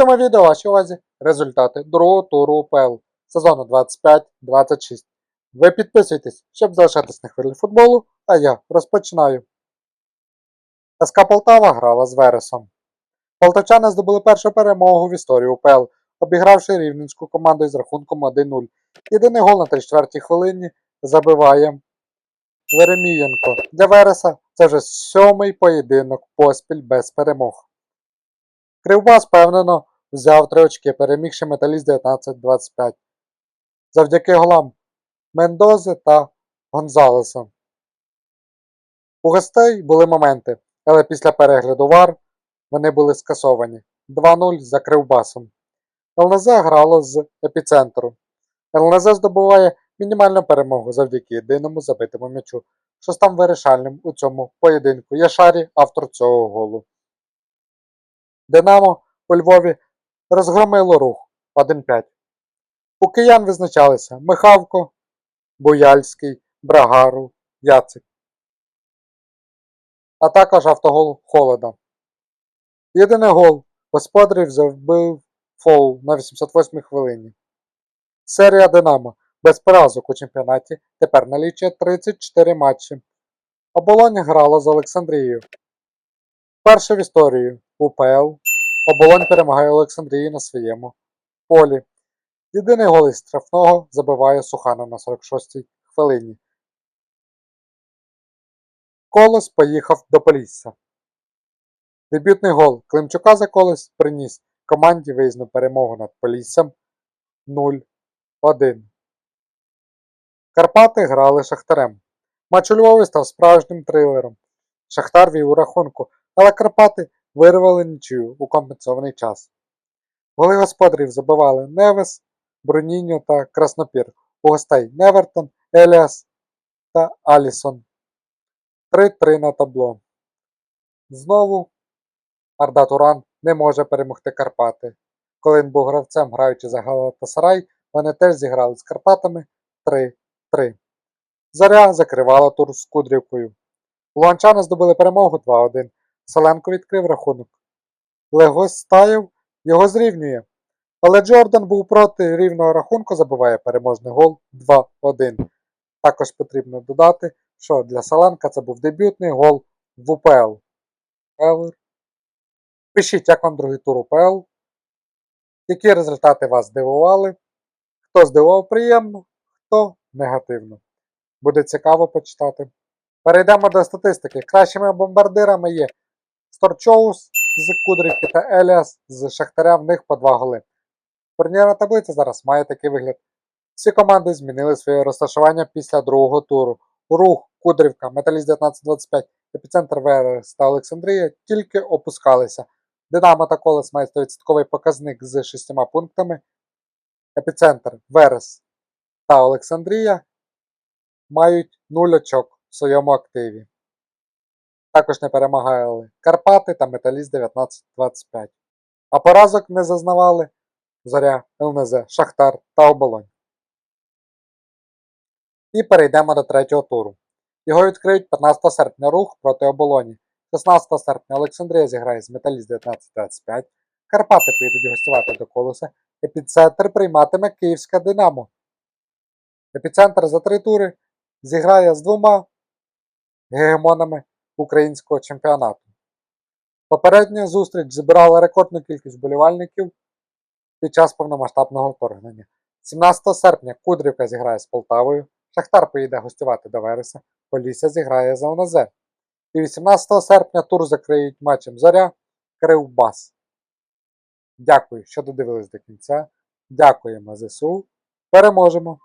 цьому відео вашій увазі результати другого туру УПЛ сезону 25-26. Ви підписуйтесь, щоб залишатись на хвилі футболу, а я розпочинаю. СК Полтава грала з Вересом. Полтавчани здобули першу перемогу в історії УПЛ, обігравши рівненську команду із рахунком 1-0. Єдиний гол на 34-й хвилині забиває Веремієнко. Для Вереса це вже сьомий поєдинок поспіль без перемог. Кривбас, впевнено, взяв три очки, перемігши металіст 19-25. Завдяки голам Мендози та Гонзалеса. У гостей були моменти, але після перегляду вар вони були скасовані. 2-0 за Кривбасом. ЛНЗ грало з епіцентру. ЛНЗ здобуває мінімальну перемогу завдяки єдиному забитому м'ячу, що став вирішальним у цьому поєдинку. Яшарі автор цього голу. Динамо у Львові розгромило рух 1-5. У киян визначалися Михавко, Бояльський, Брагару, Яцик. А також автогол Холода. Єдиний гол господарів забив фол на 88-й хвилині. Серія Динамо без поразок у чемпіонаті тепер налічує 34 матчі. Оболонь грала з Олександрією. Вперше в історії УПЛ Оболонь перемагає Олександрії на своєму полі. Єдиний гол із штрафного забиває Сухана на 46-й хвилині. Колос поїхав до Полісся. Дебютний гол Климчука за Колос приніс команді виїзну перемогу над Поліссям 0-1. Карпати грали Шахтарем. Матч у Львові став справжнім трилером. Шахтар вів у рахунку, але Карпати вирвали нічию у компенсований час. Голи господарів забивали Невес, Бруніньо та Краснопір. У гостей Невертон, Еліас та Алісон. 3-3 на табло. Знову Арда Туран не може перемогти Карпати. Коли він був гравцем, граючи за Галатасарай, вони теж зіграли з Карпатами 3-3. Заря закривала тур з Кудрівкою. Луанчани здобули перемогу 2-1. Селенко відкрив рахунок. Легось Стаєв його зрівнює. Але Джордан був проти рівного рахунку, забиває переможний гол 2-1. Також потрібно додати, що для Селенка це був дебютний гол в УПЛ. Пишіть, як вам другий тур УПЛ. Які результати вас здивували? Хто здивував приємно, хто негативно. Буде цікаво почитати. Перейдемо до статистики. Кращими бомбардирами є Сторчоус з Кудрівки та Еліас з Шахтаря в них по два голи. Турнірна таблиця зараз має такий вигляд. Всі команди змінили своє розташування після другого туру. Рух, Кудрівка, Металіст 1925, Епіцентр Верес та Олександрія тільки опускалися. Динамо та Колес мають 100% показник з 6 пунктами. Епіцентр, Верес та Олександрія мають 0 очок в своєму активі. Також не перемагали Карпати та Металіст 1925. А поразок не зазнавали Зоря, ЛНЗ, Шахтар та Оболонь. І перейдемо до третього туру. Його відкриють 15 серпня рух проти оболоні. 16 серпня Олександрія зіграє з Металіст 1925. Карпати поїдуть гостювати до колеса. Епіцентр прийматиме Київська Динамо. Епіцентр за три тури зіграє з двома гегемонами українського чемпіонату. Попередня зустріч зібрала рекордну кількість вболівальників під час повномасштабного вторгнення. 17 серпня Кудрівка зіграє з Полтавою, Шахтар поїде гостювати до Вереса, Полісся зіграє за ОНЗ. І 18 серпня тур закриють матчем Зоря Кривбас. Дякую, що додивились до кінця. Дякуємо ЗСУ. Переможемо!